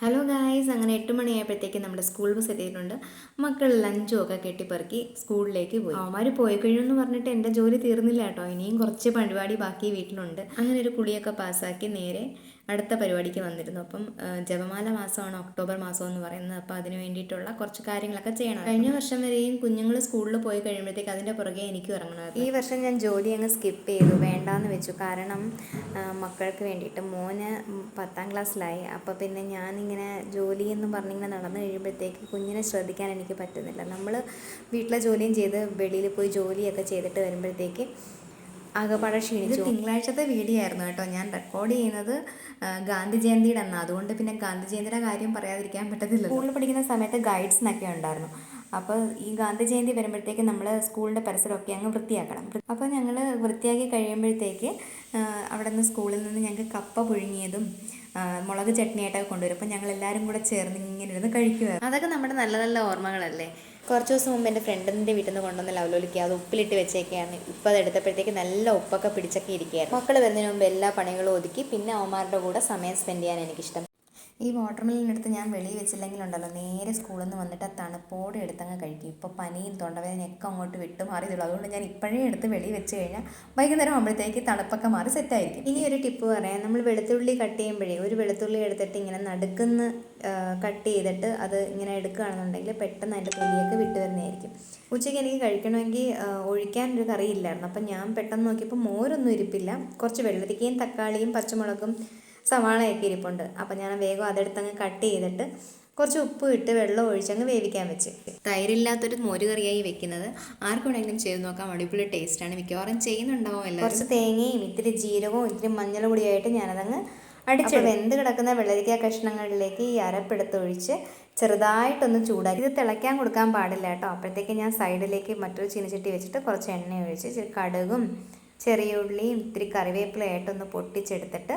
Hello guy guys അങ്ങനെ എട്ട് മണിയായപ്പോഴത്തേക്ക് നമ്മുടെ സ്കൂൾ ബസ് എത്തിയിട്ടുണ്ട്. മക്കൾ ലഞ്ചും ഒക്കെ കെട്ടിപ്പെറുക്കി സ്കൂളിലേക്ക് പോയി. അവന്മാർ പോയി എന്ന് പറഞ്ഞിട്ട് എന്റെ ജോലി തീർന്നില്ല കേട്ടോ. ഇനിയും കുറച്ച് പരിപാടി ബാക്കി വീട്ടിലുണ്ട്. അങ്ങനെ ഒരു കുളിയൊക്കെ പാസ്സാക്കി നേരെ അടുത്ത പരിപാടിക്ക് വന്നിരുന്നു. അപ്പം ജപമാല മാസമാണ് ഒക്ടോബർ മാസം എന്ന് പറയുന്നത്. അപ്പോൾ അതിന് വേണ്ടിയിട്ടുള്ള കുറച്ച് കാര്യങ്ങളൊക്കെ ചെയ്യണം. കഴിഞ്ഞ വർഷം വരെയും കുഞ്ഞുങ്ങൾ സ്കൂളിൽ പോയി കഴിയുമ്പോഴത്തേക്ക് അതിന്റെ പുറകെ എനിക്ക് ഇറങ്ങണത് ഈ വർഷം ഞാൻ ജോലി അങ്ങ് സ്കിപ്പ് ചെയ്തു. വേണ്ടാന്ന് വെച്ചു. കാരണം മക്കൾക്ക് വേണ്ടിയിട്ട് മോന് പത്താം ക്ലാസ്സിലായി. അപ്പോൾ പിന്നെ ഞാനിങ്ങനെ ജോലി എന്ന് പറഞ്ഞിങ്ങനെ നടന്നു കഴിയുമ്പോഴത്തേക്ക് കുഞ്ഞിനെ ശ്രദ്ധിക്കാൻ എനിക്ക് പറ്റുന്നില്ല. നമ്മൾ വീട്ടിലെ ജോലിയും ചെയ്ത് വെളിയിൽ പോയി ജോലിയൊക്കെ ചെയ്തിട്ട് വരുമ്പോഴത്തേക്ക് ആകെപ്പാടെ ക്ഷീണിച്ചു. തിങ്കളാഴ്ചത്തെ വീഡിയോ ആയിരുന്നു കേട്ടോ. ഞാൻ റെക്കോർഡ് ചെയ്യുന്നത് ഗാന്ധി ജയന്തിയുടെ അന്ന്. അതുകൊണ്ട് പിന്നെ ഗാന്ധി ജയന്തിയുടെ കാര്യം പറയാതിരിക്കാൻ പറ്റത്തില്ല സ്കൂളിൽ പഠിക്കുന്ന സമയത്ത് ഗൈഡ്സ് എന്നൊക്കെ ഉണ്ടായിരുന്നു. അപ്പോൾ ഈ ഗാന്ധി ജയന്തി വരുമ്പോഴത്തേക്ക് നമ്മൾ സ്കൂളിന്റെ പരിസരമൊക്കെ അങ്ങ് വൃത്തിയാക്കണം. അപ്പോൾ ഞങ്ങൾ വൃത്തിയാക്കി കഴിയുമ്പോഴത്തേക്ക് അവിടെ നിന്ന് സ്കൂളിൽ നിന്ന് ഞങ്ങൾക്ക് കപ്പ പുഴുങ്ങിയതും മുളക് ചട്നിയായിട്ടൊക്കെ കൊണ്ടുവരും. അപ്പം ഞങ്ങൾ എല്ലാവരും കൂടെ ചേർന്ന് ഇങ്ങനെ ഇരുന്ന് കഴിക്കുമായിരുന്നു അതൊക്കെ നമ്മുടെ നല്ല നല്ല ഓർമ്മകളല്ലേ? കുറച്ച് ദിവസം മുമ്പ് എന്റെ ഫ്രണ്ടിന്റെ വീട്ടിൽ നിന്ന് കൊണ്ടുവന്ന ലവലോലിക്ക് അത് ഉപ്പിലിട്ട് വെച്ചേക്കാണ്. ഇപ്പം അത് എടുത്തപ്പോഴത്തേക്ക് നല്ല ഉപ്പൊക്കെ പിടിച്ചൊക്കെ ഇരിക്കുകയായിരുന്നു. മക്കൾ വരുന്നതിന് മുമ്പ് എല്ലാ പണികളും ഒതുക്കി പിന്നെ അവന്മാരുടെ കൂടെ സമയം സ്പെൻഡ് ചെയ്യാൻ എനിക്കിഷ്ടം. ഈ വാട്ടർ മെലിനെടുത്ത് ഞാൻ വെളിയിൽ വെച്ചില്ലെങ്കിലുണ്ടല്ലോ നേരെ സ്കൂളിൽ നിന്ന് വന്നിട്ട് ആ തണുപ്പോടെ എടുത്തങ്ങ് കഴിക്കും. ഇപ്പോൾ പനിയും തൊണ്ടവേദനയൊക്കെ അങ്ങോട്ട് വിട്ടു മാറിയതുള്ളൂ അതുകൊണ്ട് ഞാൻ ഇപ്പോഴേ എടുത്ത് വെളിയിൽ വെച്ച് കഴിഞ്ഞാൽ വൈകുന്നേരം ആകുമ്പോഴത്തേക്ക് തണുപ്പൊക്കെ മാറി സെറ്റായിരിക്കും ഇനി ഒരു ടിപ്പ് പറയാം. നമ്മൾ വെളുത്തുള്ളി കട്ട് ചെയ്യുമ്പോഴേ ഒരു വെളുത്തുള്ളി എടുത്തിട്ട് ഇങ്ങനെ നടുക്കുന്ന് കട്ട് ചെയ്തിട്ട് അത് ഇങ്ങനെ എടുക്കുകയാണെന്നുണ്ടെങ്കിൽ പെട്ടെന്ന് അതിന്റെ തൊലിയൊക്കെ വിട്ടു വരുന്നതായിരിക്കും. ഉച്ചയ്ക്ക് എനിക്ക് കഴിക്കണമെങ്കിൽ ഒഴിക്കാൻ ഒരു കറിയില്ലായിരുന്നു. അപ്പം ഞാൻ പെട്ടെന്ന് നോക്കിയപ്പോൾ മോരൊന്നും ഇരിപ്പില്ല. കുറച്ച് വെള്ളരിക്കയും തക്കാളിയും പച്ചമുളകും സവാളയൊക്കെ ഇരിപ്പുണ്ട്. അപ്പം ഞാൻ വേഗം അതെടുത്തങ്ങ് കട്ട് ചെയ്തിട്ട് കുറച്ച് ഉപ്പ് ഇട്ട് വെള്ളം ഒഴിച്ച് അങ്ങ് വേവിക്കാൻ വെച്ച്. തൈരില്ലാത്തൊരു മോര് കറിയായി വെക്കുന്നത്. ആർക്കുണ്ടെങ്കിലും ചെയ്ത് നോക്കാം. അടിപൊളി ടേസ്റ്റാണ് മിക്കവാറും ചെയ്യുന്നുണ്ടാവും എല്ലാം കുറച്ച് തേങ്ങയും ഇത്തിരി ജീരകവും ഇത്തിരി മഞ്ഞൾ പൊടിയായിട്ട് ഞാനതങ്ങ് അടിച്ച് വെന്ത് കിടക്കുന്ന വെള്ളരിക്ക കഷ്ണങ്ങളിലേക്ക് ഈ അരപ്പെടുത്തൊഴിച്ച് ചെറുതായിട്ടൊന്ന് ചൂടാക്കി. ഇത് തിളയ്ക്കാൻ കൊടുക്കാൻ പാടില്ല കേട്ടോ. അപ്പോഴത്തേക്ക് ഞാൻ സൈഡിലേക്ക് മറ്റൊരു ചീനച്ചട്ടി വെച്ചിട്ട് കുറച്ച് എണ്ണ ഒഴിച്ച് കടുകും ചെറിയ ഉള്ളിയും ഇത്തിരി കറിവേപ്പിലയായിട്ടൊന്ന് പൊട്ടിച്ചെടുത്തിട്ട്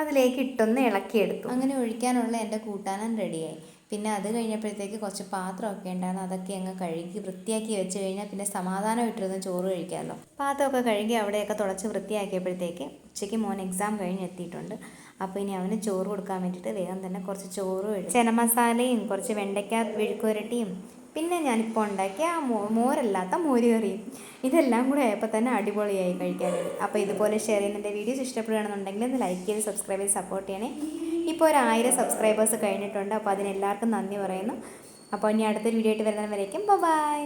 അതിലേക്ക് ഇട്ടൊന്ന് ഇളക്കിയെടുത്തു. അങ്ങനെ ഒഴിക്കാനുള്ള എന്റെ കൂട്ടാനം റെഡിയായി. പിന്നെ അത് കഴിഞ്ഞപ്പോഴത്തേക്ക് കുറച്ച് പാത്രമൊക്കെ ഉണ്ടായിരുന്നു. അതൊക്കെ അങ്ങ് കഴുകി വൃത്തിയാക്കി വെച്ച് കഴിഞ്ഞാൽ പിന്നെ സമാധാനമായിട്ടിരുന്ന് ചോറ് കഴിക്കാമല്ലോ. പാത്രമൊക്കെ കഴുകി അവിടെയൊക്കെ തുടച്ച് വൃത്തിയാക്കിയപ്പോഴത്തേക്ക് ഉച്ചയ്ക്ക് മോൻ എക്സാം കഴിഞ്ഞ് എത്തിയിട്ടുണ്ട്. അപ്പോൾ ഇനി അവന് ചോറ് കൊടുക്കാൻ വേണ്ടിയിട്ട് വേഗം തന്നെ കുറച്ച് ചോറ് ചെന മസാലയും കുറച്ച് വെണ്ടയ്ക്ക വിഴുക്കുരട്ടിയും പിന്നെ ഞാനിപ്പോൾ ഉണ്ടാക്കിയ ആ മോ മോരല്ലാത്ത മോരുകറിയും ഇതെല്ലാം കൂടെ ആയപ്പോൾ തന്നെ അടിപൊളിയായി കഴിക്കാൻ അപ്പോൾ ഇതുപോലെ ഷെയർ ചെയ്യുന്ന എന്റെ വീഡിയോസ് ഇഷ്ടപ്പെടുകയാണെന്നുണ്ടെങ്കിൽ ഒന്ന് ലൈക്ക് ചെയ്ത് സബ്സ്ക്രൈബ് ചെയ്ത് സപ്പോർട്ട് ചെയ്യണേ. ഇപ്പോൾ ഒരു ആയിരം സബ്സ്ക്രൈബേഴ്സ് കഴിഞ്ഞിട്ടുണ്ട്. അപ്പോൾ അതിനെല്ലാവർക്കും നന്ദി പറയുന്നു. അപ്പോൾ ഇനി അടുത്തൊരു വീഡിയോ ആയിട്ട് വരുന്നവരേക്കും ബൈ